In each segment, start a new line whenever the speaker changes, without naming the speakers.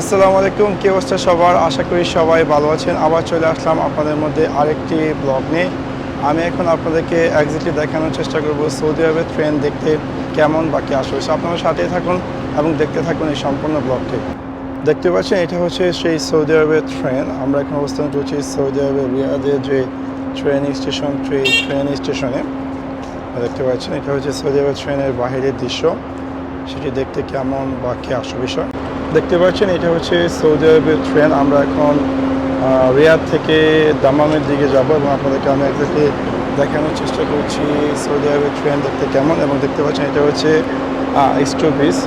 আসসালামু আলাইকুম, কি অবস্থা সবার? আশা করি সবাই ভালো আছেন। আবার চলে আসলাম আপনাদের মধ্যে আরেকটি ব্লগ নিয়ে। আমি এখন আপনাদেরকে একজাক্টলি দেখানোর চেষ্টা করব সৌদি আরবের ট্রেন দেখতে কেমন বা কি আসবে আপনারা সাথেই থাকুন এবং দেখতে থাকুন এই সম্পূর্ণ ব্লগটি দেখতে পাচ্ছেন, এটা হচ্ছে সেই সৌদি আরবের ট্রেন আমরা এখন অবস্থান করছি সৌদি আরবের রিয়াদের যে ট্রেন স্টেশন ট্রেন স্টেশনে দেখতে পাচ্ছেন, এটা হচ্ছে সৌদি আরবের ট্রেনের বাহিরের দৃশ্য। সেটি দেখতে কেমন বা কি আসবে বিষয়? দেখতে পাচ্ছেন, এটা হচ্ছে সৌদি আরবের ট্রেন আমরা এখন রিয়াদ থেকে দামামের দিকে যাব এবং আপনাদেরকে আমি একদিকে দেখানোর চেষ্টা করছি সৌদি আরবের ট্রেন দেখতে কেমন। এবং দেখতে পাচ্ছেন, এটা হচ্ছে স্টোপিস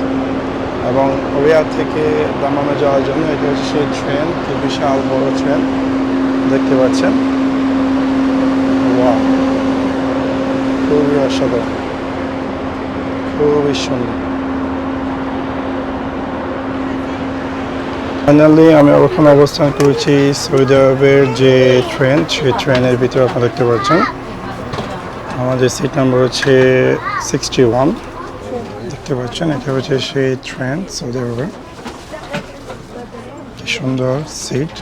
এবং রিয়াদ থেকে দামামে যাওয়ার জন্য এটা হচ্ছে সেই ট্রেন কি বিশাল বড় ট্রেন দেখতে পাচ্ছেন! খুবই অসাধারণ। খুবই সুন্দর। ফাইনালি আমি ওখানে অবস্থান করেছি সৌদি আরবের যে ট্রেন, সেই ট্রেনের ভিতরে আপনারা দেখতে পাচ্ছেন। আমাদের সিট নাম্বার হচ্ছে সিক্সটি ওয়ান দেখতে পাচ্ছেন, এটা হচ্ছে সেই ট্রেন সৌদি আরবের কি সুন্দর সিট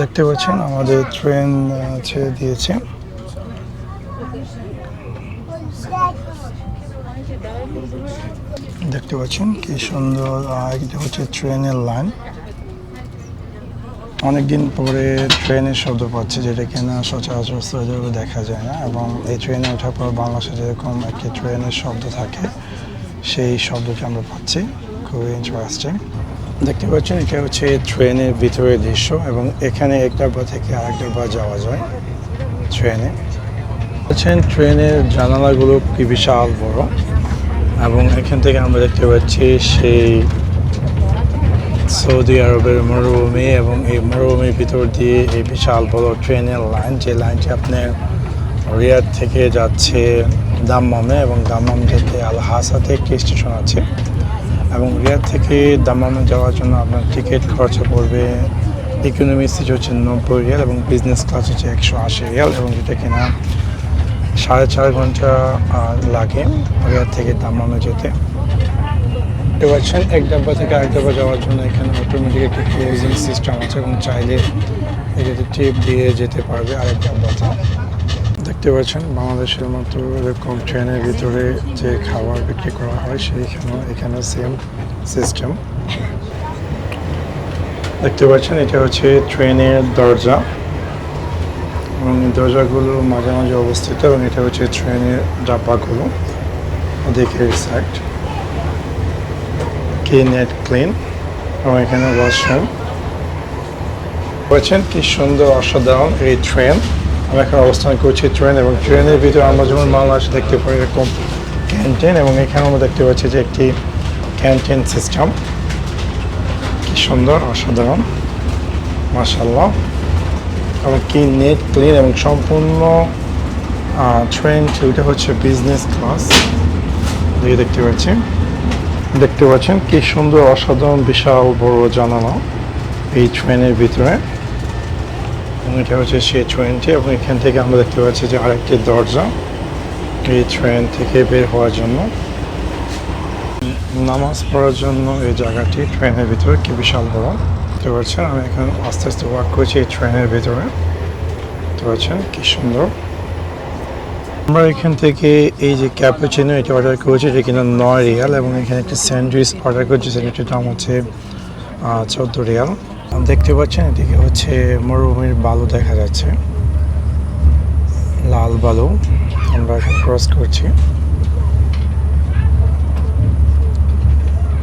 দেখতে পাচ্ছেন, আমাদের ট্রেন ছেড়ে দিয়েছে। দেখতে পাচ্ছেন কি সুন্দর এটা হচ্ছে ট্রেনের লাইন। অনেকদিন পরে ট্রেনের শব্দ পাচ্ছি, যেটা কিনা সচরাচর দেখা যায় না। এবং এই ট্রেনে ওঠার পর বাংলাদেশে যেরকম একটি ট্রেনের শব্দ থাকে, সেই শব্দটি আমরা পাচ্ছি। খুবই ইন্টারেস্টিং দেখতে পাচ্ছেন, এটা হচ্ছে ট্রেনের ভিতরের দৃশ্য, এবং এখানে এক ডাব্বা থেকে আরেক ডাব্বা যাওয়া যায় ট্রেনে। ট্রেনের জানালাগুলো কি বিশাল বড়। এবং এখান থেকে আমরা দেখতে পাচ্ছি সেই সৌদি আরবের মরুভূমি এবং এই মরুভূমির ভিতর দিয়ে এই বিশাল বড় ট্রেনের লাইন, যে লাইনটি আপনার রিয়াদ থেকে যাচ্ছে দাম্মামে এবং দাম্মাম যেতে আল হাসাতে একটি স্টেশন আছে এবং রিয়াদ থেকে দাম্মামে যাওয়ার জন্য আপনার টিকিট খরচা পড়বে ইকোনমি সিট হচ্ছে নব্বই রিয়াল এবং বিজনেস ক্লাস হচ্ছে একশো আশি রিয়াল এবং যেটা কিনা সাড়ে চার ঘণ্টা লাগে রিয়াদ থেকে দাম্মামে যেতে। দেখতে পাচ্ছেন, এক ডাব্বা থেকে আরেক ডাব্বা যাওয়ার জন্য এখানে অটোমেটিক একটি ক্লোজিং সিস্টেম আছে এবং চাইলে এটাতে টিপ দিয়ে যেতে পারবে আরেক ডাব্বাতে। দেখতে পাচ্ছেন, বাংলাদেশের মতো এরকম ট্রেনের ভিতরে যে খাবার বিক্রি করা হয়, সেইখানে এখানে সেম সিস্টেম দেখতে পাচ্ছেন, এটা হচ্ছে ট্রেনের দরজা। এবং দরজাগুলো মাঝে মাঝে অবস্থিত এবং এটা হচ্ছে ট্রেনের ডাব্বাগুলো, দেখে সাইড কি নেট ক্লিন এবং এখানে ওয়াশরুম বলছেন কি সুন্দর, অসাধারণ এই ট্রেন। আমরা এখন অবস্থান করছি ট্রেন এবং ট্রেনের ভিতরে আমরা যেমন বাংলাদেশে দেখতে পাই এরকম ক্যান্টিন এবং এখানে আমরা দেখতে পাচ্ছি যে একটি ক্যান্টিন সিস্টেম কি সুন্দর, অসাধারণ। মাসাল্লাহ এবং কি নেট ক্লিন এবং সম্পূর্ণ ট্রেন ওইটা হচ্ছে বিজনেস ক্লাস দিয়ে দেখতে পাচ্ছি দেখতে পাচ্ছেন কি সুন্দর, অসাধারণ, বিশাল, বড়, জানালা এই ট্রেনের ভিতরে। এবং এটা হচ্ছে সেই ট্রেনটি এবং এখান থেকে আমরা দেখতে পাচ্ছি যে আরেকটি দরজা এই ট্রেন থেকে বের হওয়ার জন্য। নামাজ পড়ার জন্য এই জায়গাটি ট্রেনের ভিতরে, কি বিশাল বড়। দেখতে পাচ্ছেন আমি এখন আস্তে আস্তে ওয়াক করছি এই ট্রেনের ভিতরে। দেখতে পাচ্ছেন কি সুন্দর। আমরা এখান থেকে এই যে ক্যাপুচিনো এটা অর্ডার করেছি, এটা কিনা নয় রিয়াল এবং এখানে একটা স্যান্ডউইচ অর্ডার করেছি স্যান্ডউইচের দাম হচ্ছে চোদ্দ রিয়াল। দেখতে পাচ্ছেন, এদিকে হচ্ছে মরুভূমির বালু দেখা যাচ্ছে। লাল বালু। আমরা এখন ক্রস করছি।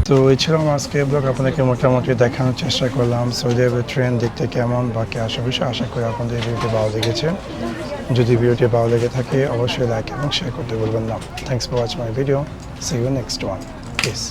তো এছাড়াও আজকে ব্লগ। আপনাদেরকে মোটামুটি দেখানোর চেষ্টা করলাম। সৌদি আরবের ট্রেন দেখতে কেমন, বাকি আসা বিষয়, আশা করি আপনাদের ভিডিওটি ভালো লেগেছে। যদি ভিডিওটি ভালো লেগে থাকে, অবশ্যই লাইক এবং শেয়ার করতে বলবেন না। Thanks for watch my video see you next one please